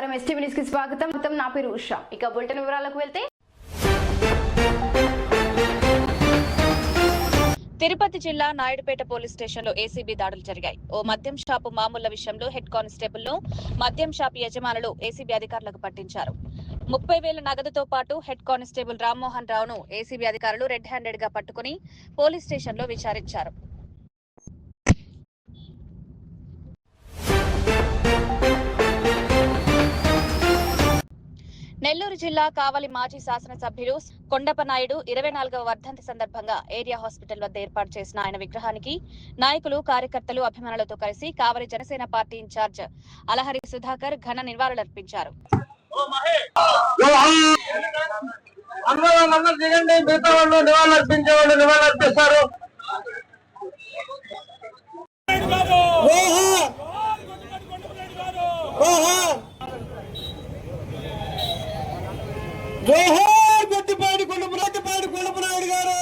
నమస్కారం. ఎస్టీవీ న్యూస్కి స్వాగతం. మొత్తం నా పేరు ఉషా. ఇక బులెటిన్ వివరాలకు వెళ్తే తిరుపతి జిల్లా నాయుడుపేట పోలీస్ స్టేషన్లో ఏసీబీ దాడులు జరిగాయి. ఓ మద్యం షాపు మామూళ్ళ విషయంలో హెడ్ కానిస్టేబుల్ను మద్యం షాప్ యజమానులు ఏసీబీ అధికారులకు పట్టించారు. ముప్పై వేల నగదుతో పాటు హెడ్ కానిస్టేబుల్ రామ్మోహన్ రావును ఏసీబీ అధికారులు రెడ్ హ్యాండెడ్గా పట్టుకుని పోలీస్ స్టేషన్లో విచారించారు. నెల్లూరు జిల్లా కావలి మాజీ శాసనసభ్యులు కొండపనాయుడు ఇరవై నాలుగవ వర్ధంతి సందర్భంగా ఏరియా హాస్పిటల్ వద్ద ఏర్పాటు చేసిన ఆయన విగ్రహానికి నాయకులు కార్యకర్తలు అభిమానులతో కలిసి కావలి జనసేన పార్టీ ఇన్ఛార్జ్ అలహరి సుధాకర్ ఘన నివాళులర్పించారు. అందరూ అందరూ దిగండి మిగతా వాళ్ళు నివాళులు అర్పించే వాళ్ళు నివాళులు అర్పిస్తారు జోహార్ గొట్టిపాడి కొండపురాటిపాడి కొండపునాయుడు గారు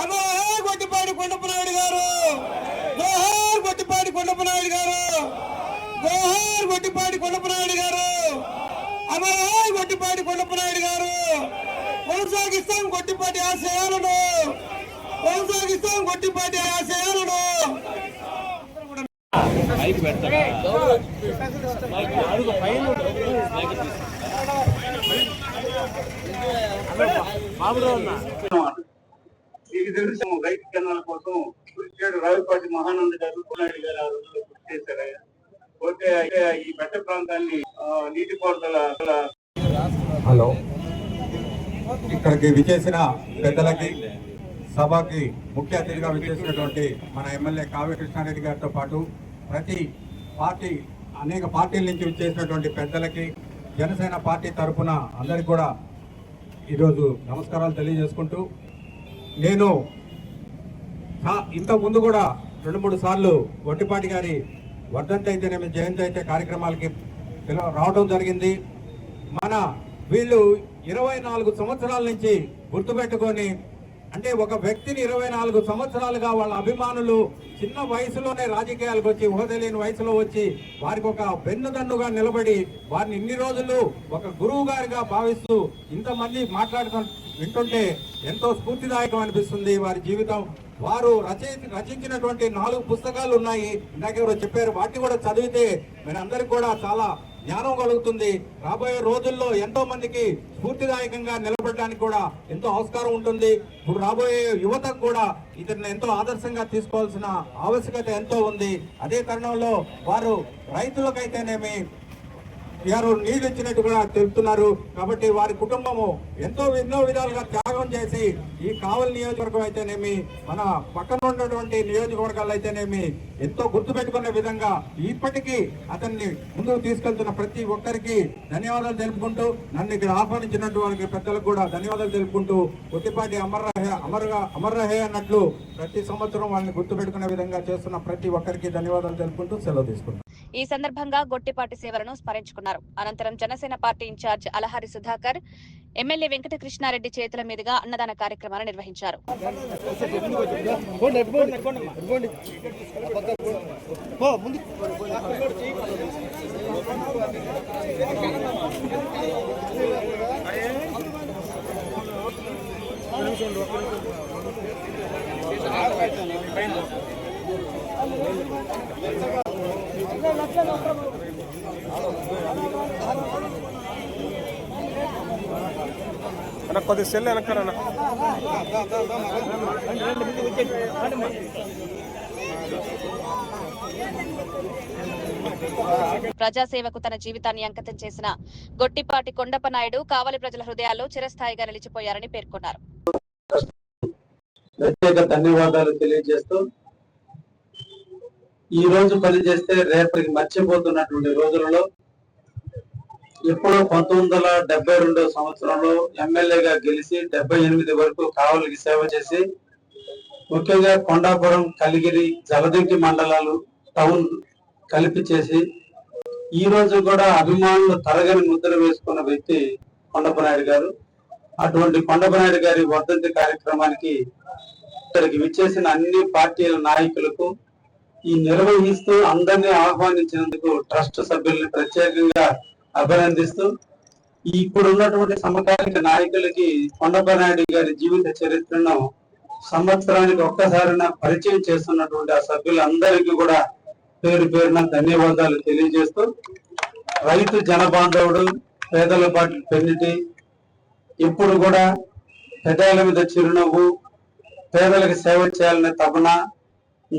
అమ్మో గొట్టిపాడి కొండపునాయుడు గారు జోహార్ గొట్టిపాడి కొండపునాయుడు గారు జోహార్ గొట్టిపాడి కొండపునాయుడు గారు అమరాయ్ గొట్టిపాటి కొండపునాయుడు గారు. కొనసాగిస్తాం గొట్టిపాటి ఆశయాలను. కొనసాగిస్తాం గొట్టిపాటి ఆశయాలను. మీకు తెలుసు రైతు జనాల కోసం కృషి రావిపాటి మహానంద గారు నాయుడు గారు ఆ రోజుల్లో కృషి చేశారు ఓకే అయితే ఈ బెట్ట ప్రాంతాన్ని నీటిపారుదల హలో. ఇక్కడికి విచేసిన పెద్దలకి సభకి ముఖ్య అతిథిగా విచ్చేసినటువంటి మన ఎమ్మెల్యే కావ్య కృష్ణారెడ్డి గారితో పాటు ప్రతి పార్టీ అనేక పార్టీల నుంచి విచ్చేసినటువంటి పెద్దలకి జనసేన పార్టీ తరఫున అందరికి కూడా ఈరోజు నమస్కారాలు తెలియజేసుకుంటూ నేను సా- ముందు కూడా రెండు మూడు సార్లు వడ్డిపాటి గారి వర్ధంతి అయితేనేమి జయంతి అయితే కార్యక్రమాలకి రావడం జరిగింది. మన వీళ్ళు ఇరవై నాలుగు సంవత్సరాల నుంచి గుర్తుపెట్టుకొని అంటే ఒక వ్యక్తిని ఇరవై నాలుగు సంవత్సరాలుగా వాళ్ళ అభిమానులు చిన్న వయసులోనే రాజకీయాలకు వచ్చి ఊహ వయసులో వచ్చి వారికి ఒక వెన్నుదన్నుగా నిలబడి వారిని ఇన్ని రోజులు ఒక గురువు గారిగా భావిస్తూ ఇంతమంది మాట్లాడుతూ వింటుంటే ఎంతో స్ఫూర్తిదాయకం అనిపిస్తుంది వారి జీవితం. వారు రచయి రచించినటువంటి నాలుగు పుస్తకాలు ఉన్నాయి. ఇందాక ఎవరో చెప్పారు వాటిని కూడా చదివితే మన కూడా చాలా జ్ఞానం కలుగుతుంది. రాబోయే రోజుల్లో ఎంతో మందికి స్ఫూర్తిదాయకంగా నిలబడడానికి కూడా ఎంతో ఆస్కారం ఉంటుంది. ఇప్పుడు రాబోయే యువతకు కూడా ఇతన్ని ఎంతో ఆదర్శంగా తీసుకోవాల్సిన ఆవశ్యకత ఎంతో ఉంది. అదే తరుణంలో వారు రైతులకైతేనేమి గారు నీళ్ళు ఇచ్చినట్టు కూడా తెలుపుతున్నారు కాబట్టి వారి కుటుంబము ఎంతో ఎన్నో విధాలుగా త్యాగం చేసి ఈ కావలి నియోజకవర్గం అయితేనేమి మన పక్కన ఉన్నటువంటి నియోజకవర్గాలు అయితేనేమి ఎంతో గుర్తుపెట్టుకునే విధంగా ఇప్పటికీ అతన్ని ముందుకు తీసుకెళ్తున్న ప్రతి ఒక్కరికి ధన్యవాదాలు తెలుపుకుంటూ నన్ను ఇక్కడ ఆహ్వానించినట్టు వారికి పెద్దలకు కూడా ధన్యవాదాలు తెలుపుకుంటూ కొద్దిపాటి అమర్ అమరుగా అమర్గా అమర్ రహే అన్నట్లు ప్రతి సంవత్సరం వాళ్ళని గుర్తుపెట్టుకునే విధంగా చేస్తున్న ప్రతి ఒక్కరికి ధన్యవాదాలు తెలుపుకుంటూ సెలవు తీసుకుంటాం ఈ సందర్భంగా గొట్టిపాటి సేవలను స్మరించుకున్నారు. అనంతరం Janasena party incharge Alahari Sudhakar MLA Venkatakrishna Reddy చేతుల మీదుగా అన్నదాన కార్యక్రమాలు నిర్వహించారు. అన్న కొద్ది సెల్ ప్రజాసేవకు తన జీవితాన్ని అంకితం చేసిన గొట్టిపాటి కొండప నాయుడు కావలి ప్రజల హృదయాల్లో చిరస్థాయిగా నిలిచిపోయారని పేర్కొన్నారు. ప్రత్యేక ధన్యవాదాలు తెలియజేస్తూ ఈ రోజు పని చేస్తే రేపటికి మర్చిపోతున్నటువంటి రోజులలో ఎప్పుడో పంతొమ్మిది వందల డెబ్బై రెండో సంవత్సరంలో ఎమ్మెల్యేగా గెలిచి డెబ్బై ఎనిమిది వరకు కావలికి సేవ చేసి ముఖ్యంగా కొండాపురం కలిగిరి జలదంకి మండలాలు టౌన్ కలిపి చేసి ఈ రోజు కూడా అభిమానులు తరగని ముద్ర వేసుకున్న వ్యక్తి కొండపనాయుడు గారు. అటువంటి కొండపనాయుడు గారి వర్ధంతి కార్యక్రమానికి ఇక్కడికి విచ్చేసిన అన్ని పార్టీల నాయకులకు ఈ నిర్వహిస్తూ అందరినీ ఆహ్వానించినందుకు ట్రస్ట్ సభ్యుల్ని ప్రత్యేకంగా అభినందిస్తూ ఇప్పుడున్నటువంటి సమకాలిక నాయకులకి కొండపనాయుడు గారి జీవిత చరిత్రను సంవత్సరానికి ఒక్కసారిన పరిచయం చేస్తున్నటువంటి ఆ సభ్యులందరికీ కూడా పేరు పేరున ధన్యవాదాలు తెలియజేస్తూ రైతు జనబాంధవుడు పేదల పాటి పెన్నిటి ఇప్పుడు కూడా పెదాల మీద చిరునవ్వు పేదలకు సేవ చేయాలనే తపన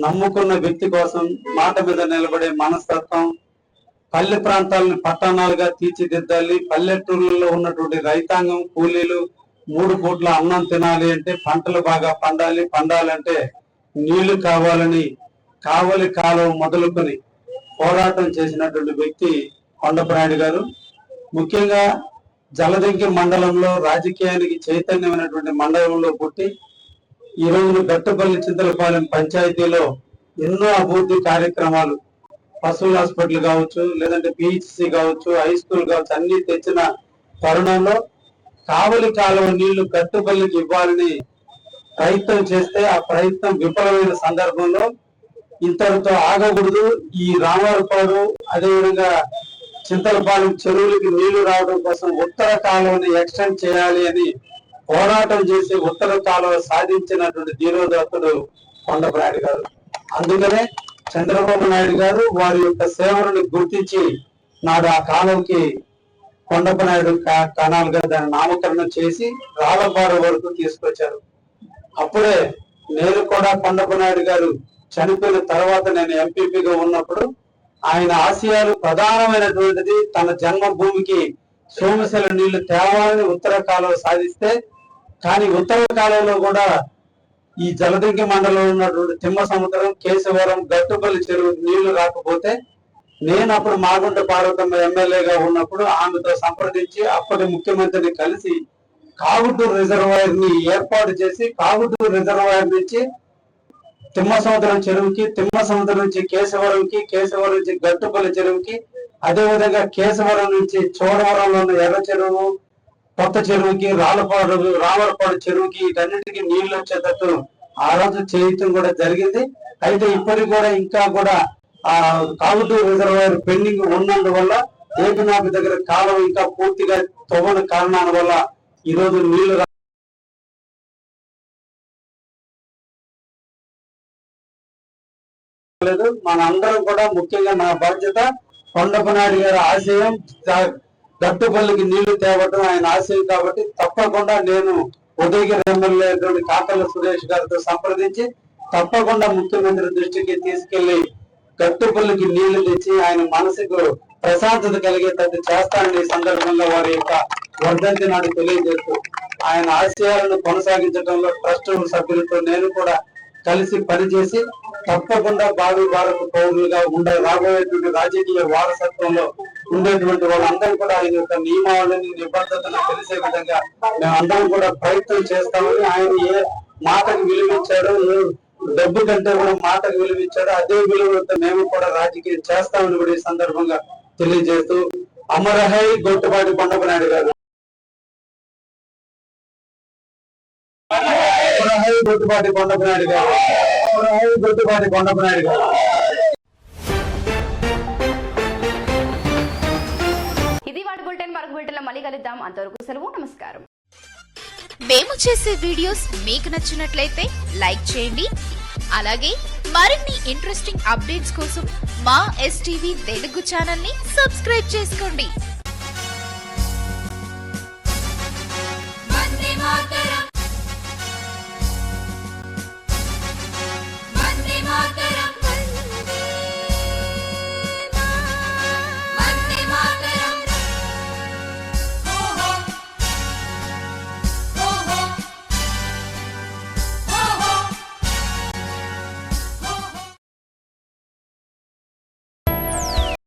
నమ్ముకున్న వ్యక్తి కోసం మాట మీద నిలబడే మనస్తత్వం పల్లె ప్రాంతాలను పట్టణాలుగా తీర్చిదిద్దాలి పల్లెటూళ్ళలో ఉన్నటువంటి రైతాంగం కూలీలు మూడు పూట్ల అన్నం తినాలి అంటే పంటలు బాగా పండాలి పండాలంటే నీళ్ళు కావాలని కావలి కాలం మొదలుకొని పోరాటం చేసినటువంటి వ్యక్తి కొండప్రాయుడు గారు. ముఖ్యంగా జలదంకి మండలంలో రాజకీయానికి చైతన్యమైనటువంటి మండలంలో పుట్టి ఈ రోజు గట్టుపల్లి చింతలపాలెం పంచాయతీలో ఎన్నో అభివృద్ధి కార్యక్రమాలు పశువుల హాస్పిటల్ కావచ్చు లేదంటే పిహెచ్సి కావచ్చు హై స్కూల్ కావచ్చు అన్ని తెచ్చిన తరుణంలో కావలి కాలువ నీళ్ళు గట్టుపల్లికి ఇవ్వాలని ప్రయత్నం చేస్తే ఆ ప్రయత్నం విఫలమైన సందర్భంలో ఇంతటితో ఆగకూడదు. ఈ రామారపాడు అదేవిధంగా చింతలపాలెం చెరువులకి నీళ్ళు రావడం కోసం ఉత్తర కాలువని ఎక్స్టెండ్ చేయాలి అని పోరాటం చేసి ఉత్తర కాలువ సాధించినటువంటి ధీరోదత్తుడు కొండపనాయుడు గారు. అందుకనే చంద్రబాబు నాయుడు గారు వారి యొక్క సేవలను గుర్తించి నాడు ఆ కాలంకి కొండపనాయుడు కా- గారు దాన్ని దాని నామకరణం చేసి రాళ్ళపాడు వరకు తీసుకొచ్చారు. అప్పుడే నేను కూడా కొండపనాయుడు గారు చనిపోయిన తర్వాత నేను ఎంపీపీగా ఉన్నప్పుడు ఆయన ఆశయాలు ప్రధానమైనటువంటిది తన జన్మభూమికి సోమశిల నీళ్ళు తేవాలని ఉత్తర కాలువ సాధిస్తే కానీ ఉత్తర కాలంలో కూడా ఈ జలదంకి మండలంలో ఉన్నటువంటి తిమ్మ సముద్రం కేశవరం గట్టుపల్లి చెరువు నీళ్ళు రాకపోతే నేను అప్పుడు మాగుంట పార్వతమ్మ ఎమ్మెల్యేగా ఉన్నప్పుడు ఆమెతో సంప్రదించి అప్పటి ముఖ్యమంత్రిని కలిసి కాగుటూరు రిజర్వాయర్ని ఏర్పాటు చేసి కాగుటూరు రిజర్వాయర్ నుంచి తిమ్మ సముద్రం చెరువుకి తిమ్మ సముద్రం నుంచి కేశవరంకి కేశవరం నుంచి గట్టుపల్లి చెరువుకి అదేవిధంగా కేశవరం నుంచి చోడవరంలో ఉన్న ఎర్ర చెరువు కొత్త చెరువుకి రాళ్ళపాడు రామలపాడు చెరువుకి వీటన్నిటికి నీళ్ళు వచ్చేటట్టు ఆ రోజు చేయటం కూడా జరిగింది. అయితే ఇప్పటికి కూడా ఇంకా కూడా ఆ కాగుటూరు రిజర్వాయర్ పెండింగ్ ఉన్నందువల్ల ఏకనాథ్ దగ్గర కాలం ఇంకా పూర్తిగా తవ్వని కారణాల వల్ల ఈ రోజు నీళ్ళు రా- మన మనందరం కూడా ముఖ్యంగా నా బాధ్యత కొండపనాయుడు గారి ఆశయం జా- గట్టుపల్లికి నీళ్ళు తేవటం ఆయన ఆశయం కాబట్టి తప్పకుండా నేను ఉదయగిరి ఎమ్మెల్యే కాకల సురేష్ గారితో సంప్రదించి తప్పకుండా ముఖ్యమంత్రి దృష్టికి తీసుకెళ్ళి గట్టుపల్లికి నీళ్ళు తెచ్చి ఆయన మనసుకు ప్రశాంతత కలిగేటట్టు చేస్తానని ఈ సందర్భంగా వారి యొక్క వర్ధంతి నాడు తెలియజేస్తూ ఆయన ఆశయాలను కొనసాగించడంలో ట్రస్ట్ సభ్యులతో నేను కూడా కలిసి పనిచేసి తప్పకుండా భావి భారత పౌరులుగా ఉండే రాబోయేటువంటి రాజకీయ వారసత్వంలో ఉండేటువంటి వాళ్ళందరూ కూడా ఆయన యొక్క నియమావళిని నిబద్ధతను తెలిసే విధంగా మేమందరం కూడా ప్రయత్నం చేస్తామని ఆయన ఏ మాటకు విలువించాడో ఏ డబ్బు కంటే కూడా మాటకు విలువించాడో అదే విలువతో మేము కూడా రాజకీయం చేస్తామని కూడా ఈ సందర్భంగా తెలియజేస్తూ అమరహై గొట్టుపాటి కొండపనాయుడు గారు. అమరహై గొట్టుపాటి కొండపనాయుడు గారు. అమరహై గొట్టుపాటి కొండపనాయుడు గారు. మరొక బులెటిన్ మళ్ళీ కలుద్దాం. అంతవరకు సెలవు నమస్కారం. మేము చేసే వీడియోస్ మీకు నచ్చినట్లయితే లైక్ చేయండి. అలాగే మరిన్ని ఇంట్రెస్టింగ్ అప్డేట్స్ కోసం మా ఎస్టీవీ తెలుగు ఛానల్ని సబ్స్క్రైబ్ చేసుకోండి.